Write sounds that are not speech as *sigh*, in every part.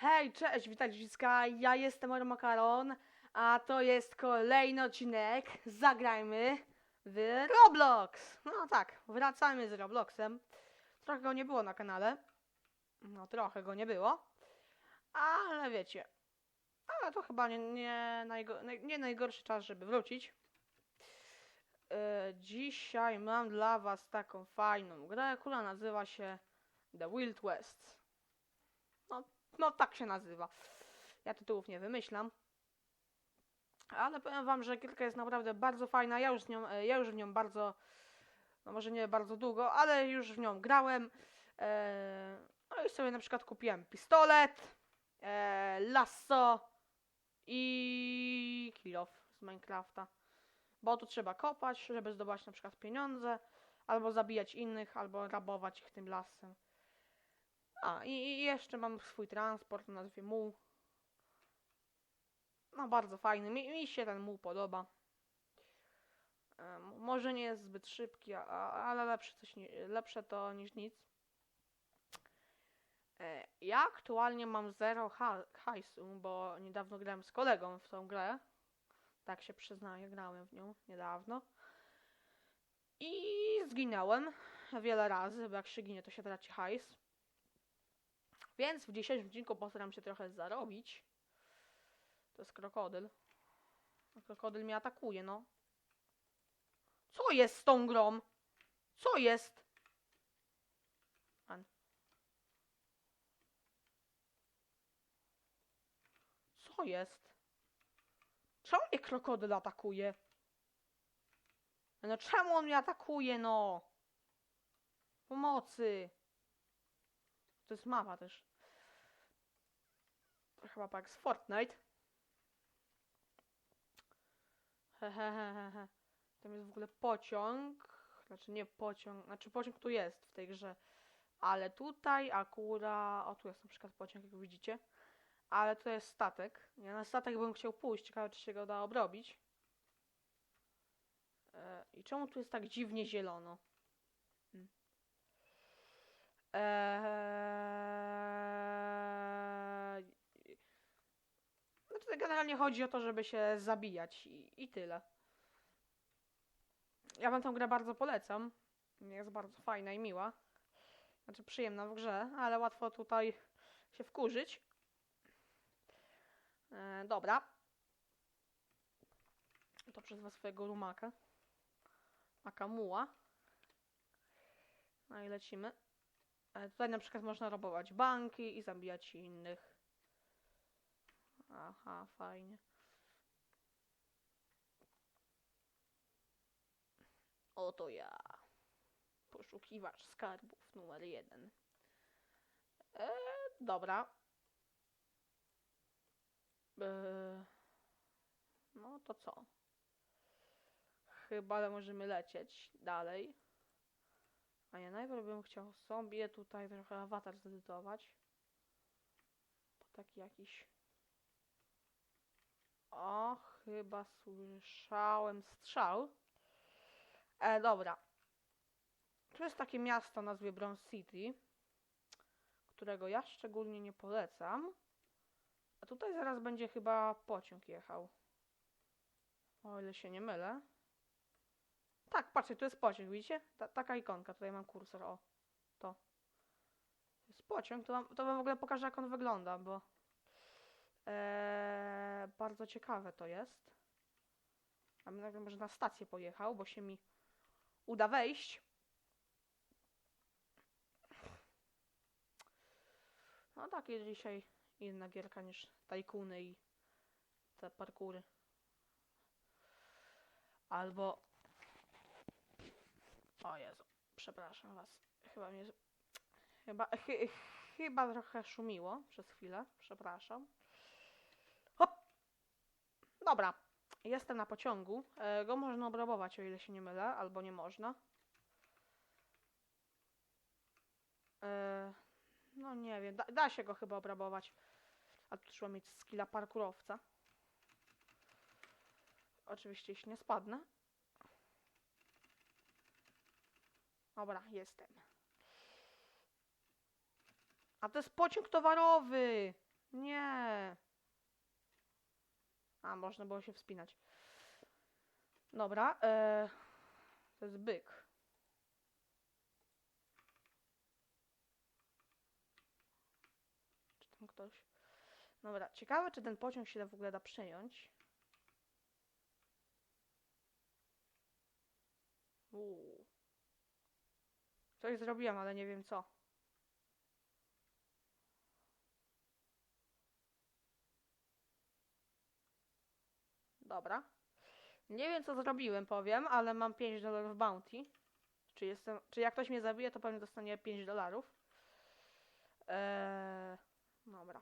Hej, cześć, witajcie wszystka, ja jestem Oro Makaron, a to jest kolejny odcinek Zagrajmy w Roblox. No tak, wracamy z Robloxem. Trochę go nie było na kanale. No trochę go nie było. Ale wiecie, ale to chyba nie, nie, najgo, naj- nie najgorszy czas, żeby wrócić. E, dzisiaj mam dla was taką fajną grę, która nazywa się The Wild West. No, tak się nazywa. Ja tytułów nie wymyślam. Ale powiem wam, że gierka jest naprawdę bardzo fajna. Ja już, z nią, e, ja już w nią bardzo, no może nie bardzo długo, ale już w nią grałem. E, no i sobie na przykład kupiłem pistolet, e, lasso i kill off z Minecrafta. Bo tu trzeba kopać, żeby zdobywać na przykład pieniądze, albo zabijać innych, albo rabować ich tym lasem. A, i, jeszcze mam swój transport o nazwie muł. No, bardzo fajny. Mi, mi się ten muł podoba. Em, może nie jest zbyt szybki, a, ale lepsze, coś, ni- lepsze to niż nic. E, Ja aktualnie mam zero ha hajsu, bo niedawno grałem z kolegą w tą grę. Tak się przyznaję, grałem w nią niedawno. I zginąłem wiele razy, bo jak się ginie, to się traci hajs. Więc w dzisiejszym odcinku postaram się trochę zarobić. To jest krokodyl. Krokodyl mnie atakuje, no. Co jest z tą grą? Co jest? An. Co jest? Czemu mnie krokodyl atakuje? No czemu on mnie atakuje, no? Pomocy! To jest mama też. Chyba tak z Fortnite. Hehehehe. Tam jest w ogóle pociąg. Znaczy nie pociąg, znaczy pociąg tu jest w tej grze. Ale tutaj akurat. O, tu jest na przykład pociąg, jak widzicie. Ale to jest statek. Ja na statek bym chciał pójść. Ciekawe, czy się go da obrobić. E, I czemu tu jest tak dziwnie zielono? Hmm. Eee... No tutaj generalnie chodzi o to, żeby się zabijać i, i tyle. Ja wam tę grę bardzo polecam. Jest bardzo fajna i miła. Znaczy przyjemna w grze, ale łatwo tutaj się wkurzyć. E, dobra. To przez swojego rumaka. Makamuła. No i lecimy. E, Tutaj na przykład można robować banki i zabijać innych. Aha, fajnie. Oto ja. Poszukiwacz skarbów numer jeden. E, dobra. E, no to co? Chyba możemy lecieć dalej. A ja najpierw bym chciał sobie tutaj trochę awatar zedytować. To taki jakiś... O, chyba słyszałem strzał. E, dobra. Tu jest takie miasto o nazwie Bronze City, którego ja szczególnie nie polecam. A tutaj zaraz będzie chyba pociąg jechał. O ile się nie mylę. Tak, patrzcie, tu jest pociąg, widzicie? Ta, taka ikonka, tutaj mam kursor, o. To. To jest pociąg, to wam, to wam w ogóle pokażę jak on wygląda, bo... Eee, bardzo ciekawe to jest. A my nagle może na stację pojechał, bo się mi uda wejść. No tak jest dzisiaj inna gierka niż tajkuny i te parkury. Albo... O Jezu, przepraszam was. Chyba mnie... Chyba, chy, chyba trochę szumiło przez chwilę. Przepraszam. Dobra. Jestem na pociągu. E, go można obrabować, o ile się nie mylę, albo nie można. E, no nie wiem, da, da się go chyba obrabować. A tu trzeba mieć skilla parkurowca. Oczywiście, jeśli nie spadnę. Dobra, jestem. A to jest pociąg towarowy! Nie. A, można było się wspinać. Dobra, e, to jest byk. Czy tam ktoś? Dobra, ciekawe, czy ten pociąg się w ogóle da przejąć. Uuu. Coś zrobiłem, ale nie wiem co. Dobra. Nie wiem co zrobiłem, powiem, ale mam 5 dolarów bounty. Czy, jestem, czy jak ktoś mnie zabije, to pewnie dostanie 5 dolarów. Eee, dobra.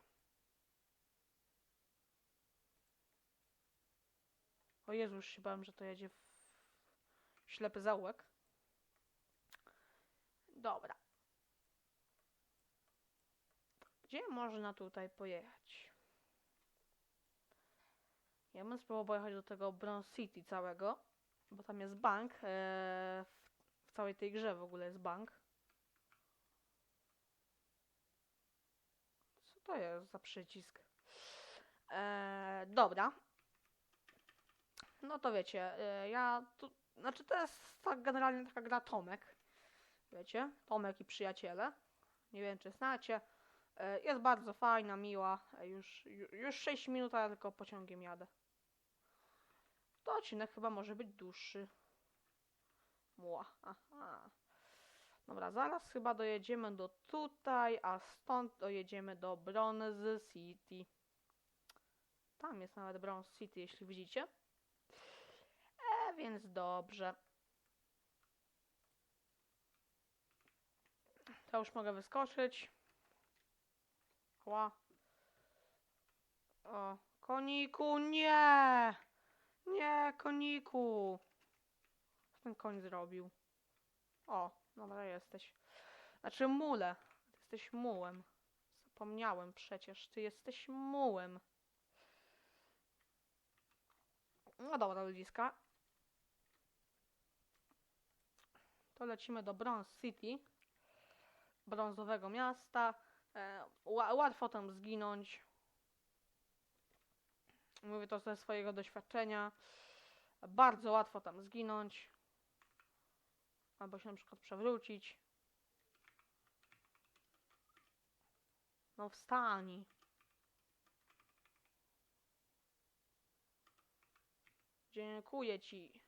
O Jezu, już się bałem, że to jedzie w ślepy zaułek. Dobra. Gdzie można tutaj pojechać? Ja bym spróbował pojechać do tego Bronze City całego, bo tam jest bank. E, w, całej tej grze w ogóle jest bank. Co to jest za przycisk? E, dobra. No to wiecie, e, ja tu, znaczy to jest tak generalnie taka gra Tomek. Wiecie, Tomek i przyjaciele. Nie wiem czy znacie. E, Jest bardzo fajna, miła. Już, ju- już 6 minut, a ja tylko pociągiem jadę. To odcinek chyba może być dłuższy. Mła. Aha. Dobra, zaraz chyba dojedziemy do tutaj, a stąd dojedziemy do Bronze City. Tam jest nawet Bronze City, jeśli widzicie. E, więc dobrze. To już mogę wyskoczyć. Ła. O, koniku, nie! Nie, koniku! Co ten koń zrobił? O, dobra, jesteś. Znaczy mule. Ty jesteś mułem. Zapomniałem przecież, ty jesteś mułem. No dobra, ludziska. To lecimy do Bronze City. Brązowego miasta. E, ła- łatwo tam zginąć. Mówię to ze swojego doświadczenia. Bardzo łatwo tam zginąć. Albo się na przykład przewrócić. No wstań. Dziękuję ci.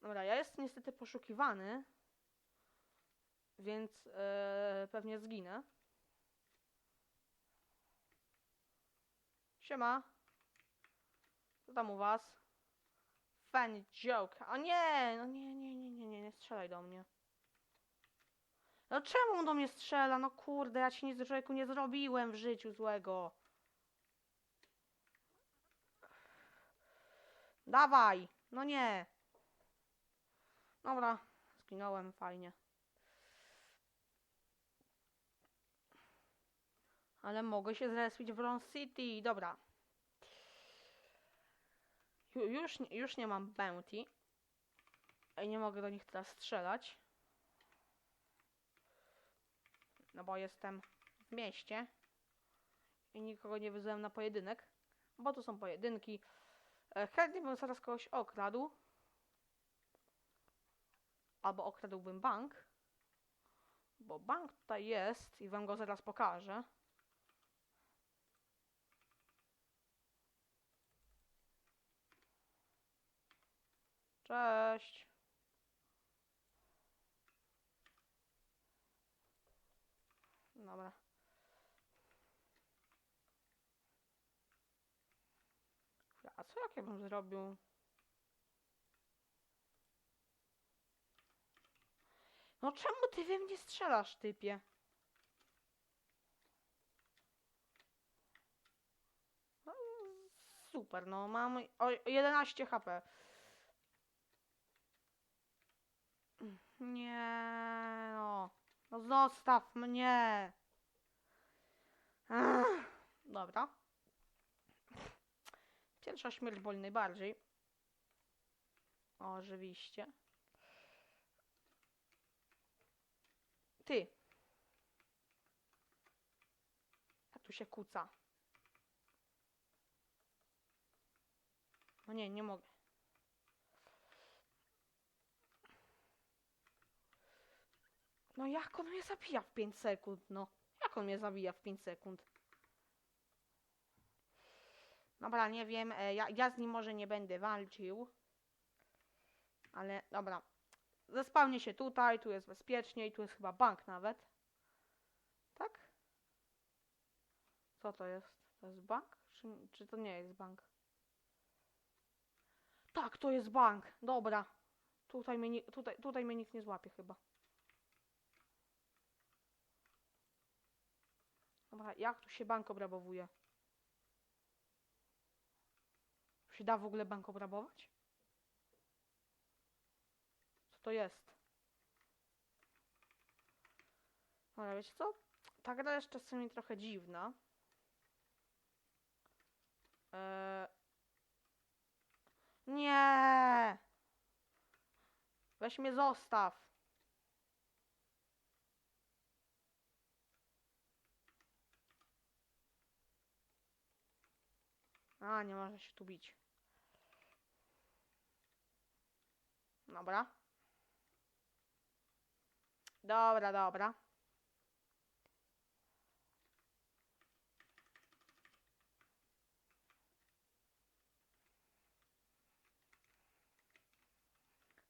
Dobra, ja jestem niestety poszukiwany. Więc e, pewnie zginę. Siema. Co tam u was? Funny joke. A nie, no nie, nie, nie, nie, nie, nie strzelaj do mnie. No czemu do mnie strzela? No kurde, ja ci nic człowieku nie zrobiłem w życiu złego. Dawaj! No nie. Dobra, zginąłem, fajnie. Ale mogę się zrespić w Bronze City. Dobra. Ju, już, już nie mam bounty. I nie mogę do nich teraz strzelać. No bo jestem w mieście. I nikogo nie wyzwałem na pojedynek. Bo to są pojedynki. E, Chętnie bym zaraz kogoś okradł. Albo okradłbym bank. Bo bank tutaj jest i wam go zaraz pokażę. Cześć. Dobra. A co jak ja bym zrobił? No czemu ty we mnie strzelasz, typie? No, super, no mam o 11 HP. Nie no. No zostaw mnie. Ech, dobra. Pierwsza śmierć boli najbardziej. Oczywiście. Ty. A tu się kuca. No nie, nie mogę. No jak on mnie zabija w 5 sekund, no? Jak on mnie zabija w 5 sekund? Dobra, nie wiem, e, ja, ja z nim może nie będę walczył. Ale dobra. Zespawnię się tutaj, tu jest bezpiecznie i tu jest chyba bank nawet. Tak? Co to jest? To jest bank? Czy, czy to nie jest bank? Tak, to jest bank. Dobra. Tutaj mnie, ni- tutaj, tutaj mnie nikt nie złapie chyba. Jak tu się bank obrabowuje? Tu się da w ogóle bank obrabować? Co to jest? Dobra, wiecie co? Ta gra jest czasami trochę dziwna. Eee... Nie! Weź mnie zostaw. A, nie można się tu bić. Dobra. Dobra, dobra.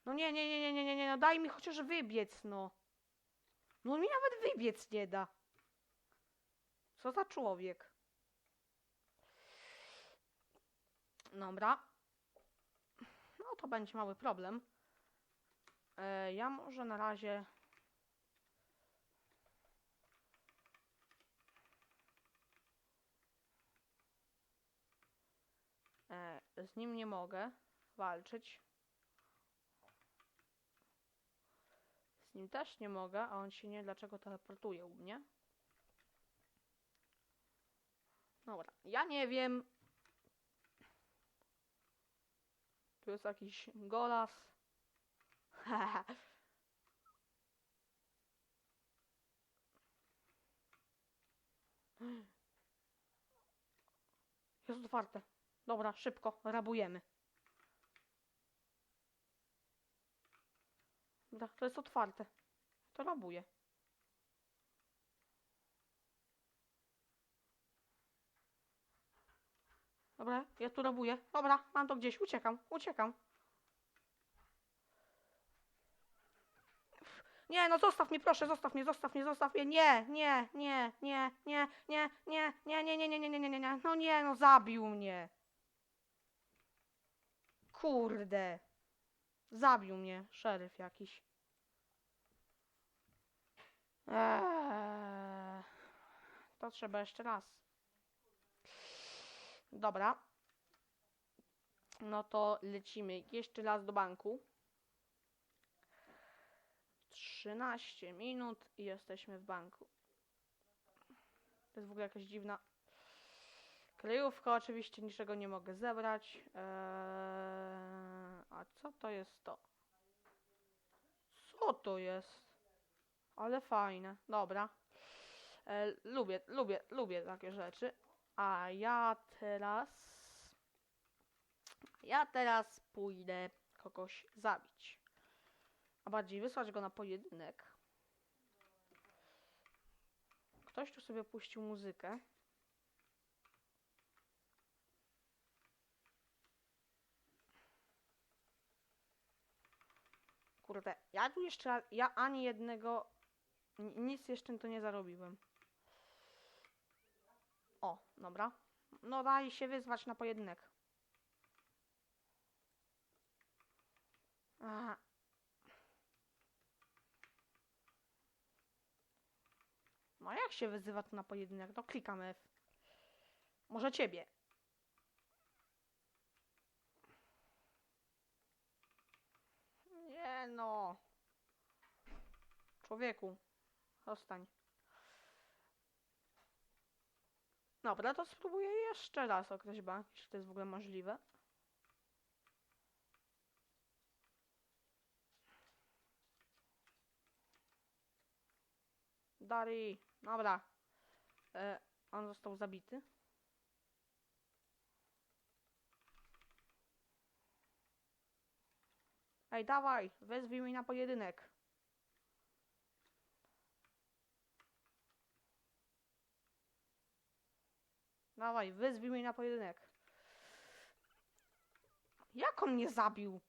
No nie, nie, nie, nie, nie, nie, nie, no daj mi chociaż wybiec, no. No mi nawet wybiec nie da. Co za człowiek. Dobra. No to będzie mały problem. E, ja może na razie... E, z nim nie mogę walczyć. Z nim też nie mogę, a on się nie dlaczego teleportuje u mnie. Dobra, ja nie wiem. Tu jest jakiś golas. *laughs* Jest otwarte. Dobra, szybko, rabujemy. Dobra, to jest otwarte. To rabuję. Dobra, ja tu rabuję. Dobra, mam to gdzieś. Uciekam, uciekam. Nie, no zostaw mnie, proszę, zostaw mnie, zostaw mnie, zostaw mnie. Nie, nie, nie, nie, nie, nie, nie, nie, nie, nie, nie, nie, nie, nie, nie, nie. No nie, no zabił mnie. Kurde. Zabił mnie szeryf jakiś. Eee, to trzeba jeszcze raz. Dobra. No to lecimy jeszcze raz do banku. 13 minut i jesteśmy w banku. To jest w ogóle jakaś dziwna kryjówka. Oczywiście niczego nie mogę zebrać. Eee, a co to jest to? Co to jest? Ale fajne. Dobra. E, lubię, lubię, lubię takie rzeczy. A ja teraz... Ja teraz pójdę kogoś zabić. A bardziej wysłać go na pojedynek. Ktoś tu sobie puścił muzykę. Kurde, ja tu jeszcze, ja ani jednego, ni- nic jeszcze to nie zarobiłem. O, dobra. No daj się wyzwać na pojedynek. Aha. No jak się wyzywa na pojedynek? No klikam F. Może ciebie. Nie no. Człowieku. Zostań. Dobra, to spróbuję jeszcze raz określić bank, jeśli to jest w ogóle możliwe. Dari, dobra. E, On został zabity. Ej, dawaj, wezwij mnie na pojedynek. Dawaj, wezwij mnie na pojedynek. Jak on mnie zabił?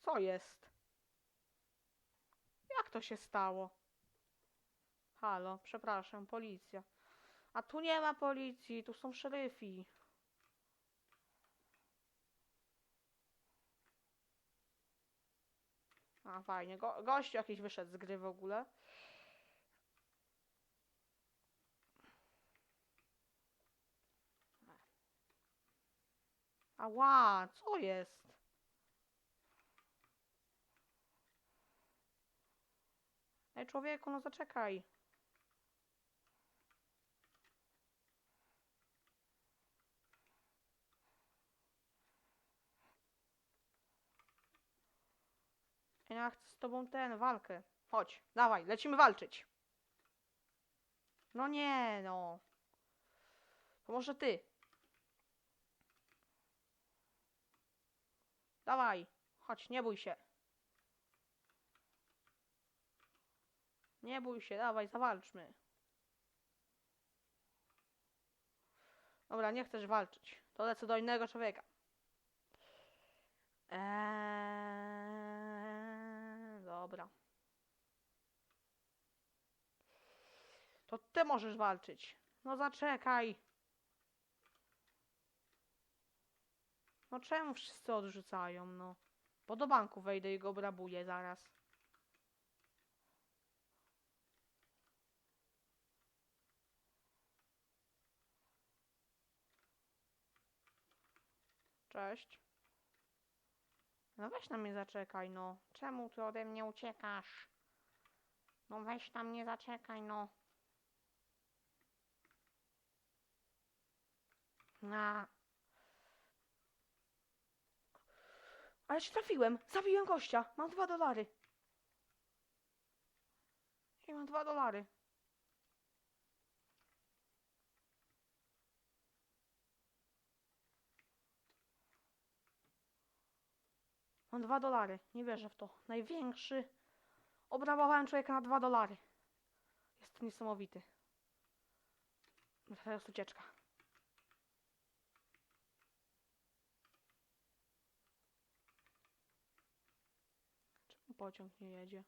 Co jest? Jak to się stało? Halo, przepraszam, policja. A tu nie ma policji, tu są szeryfi. A, fajnie. Go, gościu jakiś wyszedł z gry w ogóle. Ała, co jest? Ej, człowieku, no zaczekaj. Ja chcę z tobą ten, walkę. Chodź, dawaj, lecimy walczyć. No nie, no. To może ty. Dawaj, chodź, nie bój się. Nie bój się, dawaj, zawalczmy. Dobra, nie chcesz walczyć. To lecę do innego człowieka. Eee, dobra. To ty możesz walczyć. No zaczekaj. No czemu wszyscy odrzucają, no? Bo do banku wejdę i go obrabuję zaraz. Cześć. No weź na mnie zaczekaj, no. Czemu ty ode mnie uciekasz? No weź na mnie zaczekaj, no. Na. Ale się trafiłem. Zabiłem gościa. Mam dwa dolary. I mam dwa dolary. Mam dwa dolary. Nie wierzę w to. Największy. Obrabowałem człowieka na dwa dolary. Jest to niesamowity. Teraz ucieczka. Czemu pociąg nie jedzie?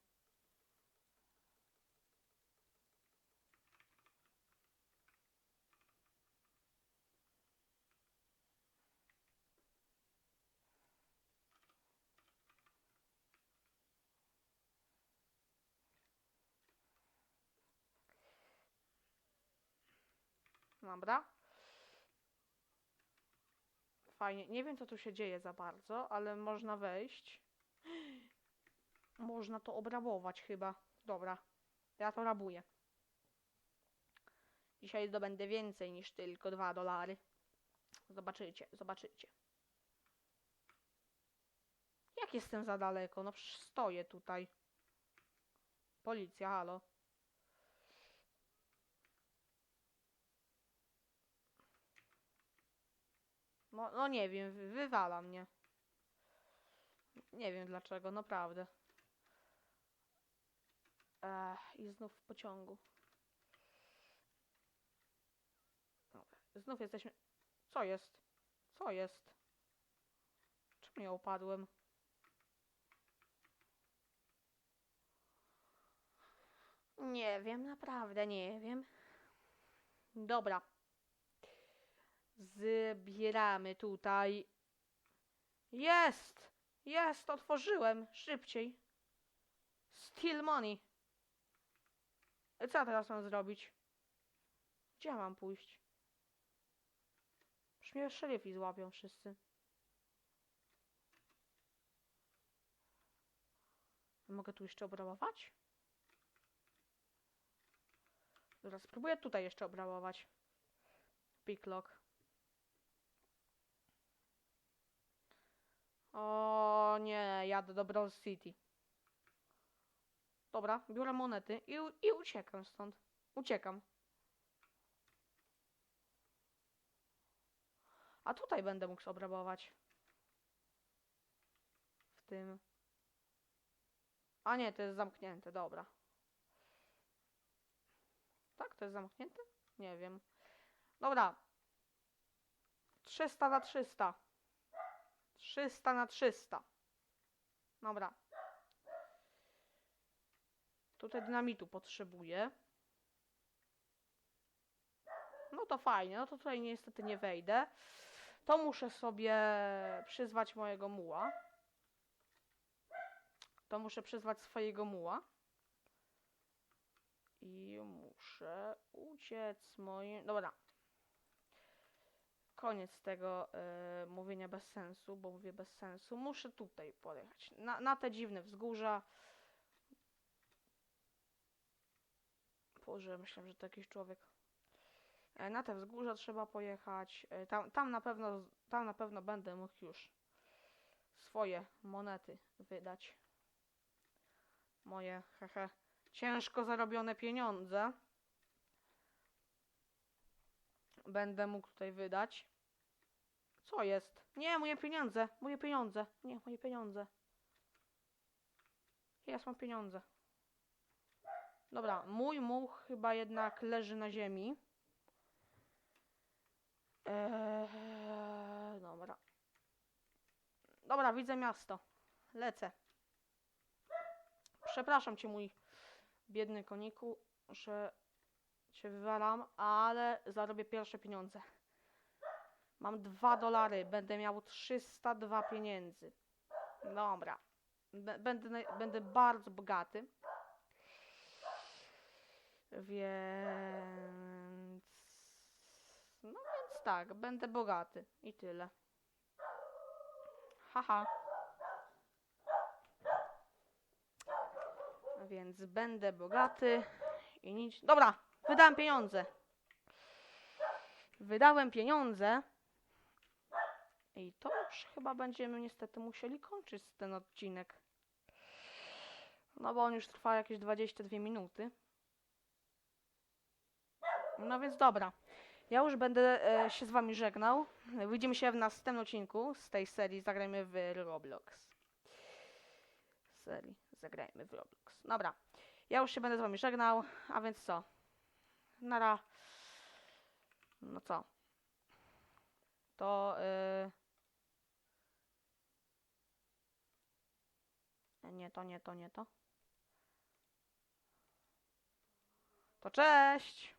Dobra. Fajnie. Nie wiem, co tu się dzieje za bardzo, ale można wejść. Można to obrabować chyba. Dobra. Ja to rabuję. Dzisiaj zdobędę więcej niż tylko dwa dolary. Zobaczycie, zobaczycie. Jak jestem za daleko? No przecież stoję tutaj. Policja, halo. No, no nie wiem, wy- wywala mnie. Nie wiem dlaczego, naprawdę. Ech, I znów w pociągu. Dobra, znów jesteśmy... Co jest? Co jest? Czemu ja upadłem? Nie wiem, naprawdę nie wiem. Dobra. Zbieramy tutaj. Jest! Jest! Otworzyłem! Szybciej. Steal money. Co teraz mam zrobić? Gdzie ja mam pójść? Już mnie złapią wszyscy. Mogę tu jeszcze obrabować? Dobra, spróbuję tutaj jeszcze obrabować. Picklock. O nie, jadę do Bronze City. Dobra, biorę monety i, i uciekam stąd. Uciekam. A tutaj będę mógł obrabować. W tym. A nie, to jest zamknięte, dobra. Tak, to jest zamknięte? Nie wiem. Dobra. 300 na 300. 300 na 300. Dobra. Tutaj dynamitu potrzebuję. No to fajnie, no to tutaj niestety nie wejdę. To muszę sobie przyzwać mojego muła. To muszę przyzwać swojego muła. I muszę uciec moim... Dobra. Koniec tego e, mówienia bez sensu, bo mówię bez sensu. Muszę tutaj pojechać. Na, na te dziwne wzgórza. Boże, myślałem, że to jakiś człowiek. E, Na te wzgórza trzeba pojechać. E, Tam, tam, na pewno, tam na pewno będę mógł już swoje monety wydać. Moje, hehe, ciężko zarobione pieniądze. Będę mógł tutaj wydać. Co jest? Nie, moje pieniądze, moje pieniądze. Nie, moje pieniądze. Jest, mam pieniądze. Dobra, mój much chyba jednak leży na ziemi. Eee, dobra. Dobra, widzę miasto. Lecę. Przepraszam cię, mój biedny koniku, że cię wywalam, ale zarobię pierwsze pieniądze. Mam dwa dolary, będę miał 302 pieniędzy. Dobra. B- Będę, będę bardzo bogaty. Więc. No więc tak, będę bogaty. I tyle. Haha. Więc będę bogaty i nic. Dobra, wydałem pieniądze. Wydałem pieniądze. I to już chyba będziemy niestety musieli kończyć ten odcinek. No bo on już trwa jakieś 22 minuty. No więc dobra. Ja już będę e, się z wami żegnał. Widzimy się w następnym odcinku z tej serii Zagrajmy w Roblox. Serii Zagrajmy w Roblox. Dobra. Ja już się będę z wami żegnał, a więc co? Nara. No co? To... y, Nie, to nie, to nie to. To cześć!